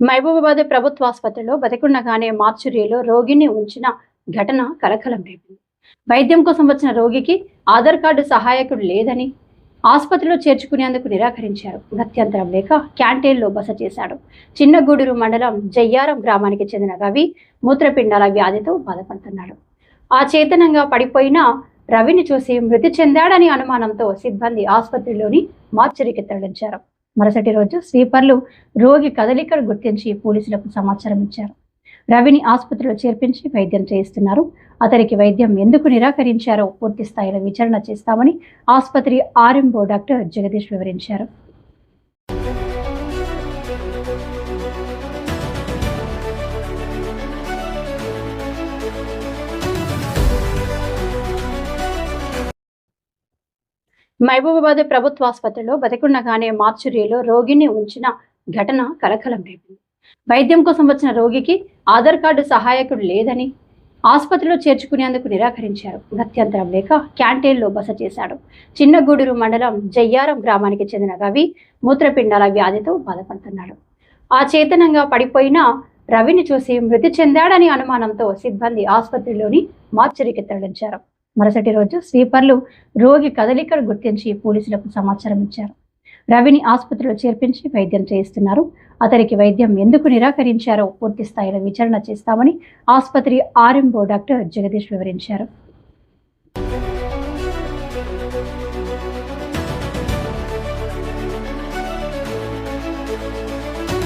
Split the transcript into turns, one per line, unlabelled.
మహబూబాబాద్ ప్రభుత్వ ఆసుపత్రిలో బతికుండగానే మార్చురీలో రోగిని ఉంచిన ఘటన కలకలం రేపింది. వైద్యం కోసం వచ్చిన రోగికి ఆధార్ కార్డు సహాయకుడు లేదని ఆసుపత్రిలో చేర్చుకునేందుకు నిరాకరించారు. గత్యంతరం లేక క్యాంటీన్లో బస చేశాడు. చిన్నగూడూరు మండలం జయ్యారం గ్రామానికి చెందిన రవి మూత్రపిండాల వ్యాధితో బాధపడుతున్నాడు. ఆ చేతనంగా పడిపోయిన రవిని చూసి మృతి చెందాడని అనుమానంతో సిబ్బంది ఆసుపత్రిలోని మార్చరికి తరలించారు. మరుసటి రోజు స్వీపర్లు రోగి కదలికలు గుర్తించి పోలీసులకు సమాచారం ఇచ్చారు. రవిని ఆసుపత్రిలో చేర్పించి వైద్యం చేయిస్తున్నారు. అతనికి వైద్యం ఎందుకు నిరాకరించారో పూర్తి స్థాయిలో విచారణ చేస్తామని ఆసుపత్రి ఆర్ఎంఓ డాక్టర్ జగదీష్ వివరించారు. మహబూబాబాద్ ప్రభుత్వ ఆసుపత్రిలో బతికుండగానే మార్చురీలో రోగిని ఉంచిన ఘటన కలకలం రేపింది. వైద్యం కోసం వచ్చిన రోగికి ఆధార్ కార్డు సహాయకుడు లేదని ఆసుపత్రిలో చేర్చుకునేందుకు నిరాకరించారు. గత్యంతరం లేక క్యాంటీన్లో బస చేశాడు. చిన్నగూడూరు మండలం జయ్యారం గ్రామానికి చెందిన రవి మూత్రపిండాల వ్యాధితో బాధపడుతున్నాడు. ఆ చేతనంగా పడిపోయిన రవిని చూసి మృతి చెందాడని అనుమానంతో సిబ్బంది ఆసుపత్రిలోని మార్చరికి తరలించారు. మరుసటి రోజు స్వీపర్లు రోగి కదలికలు గుర్తించి పోలీసులకు సమాచారం ఇచ్చారు. రవిని ఆసుపత్రిలో చేర్పించి వైద్యం చేయిస్తున్నారు. అతనికి వైద్యం ఎందుకు నిరాకరించారో పూర్తి స్థాయిలో విచారణ చేస్తామని ఆసుపత్రి ఆర్ఎంఓ డాక్టర్ జగదీష్ వివరించారు.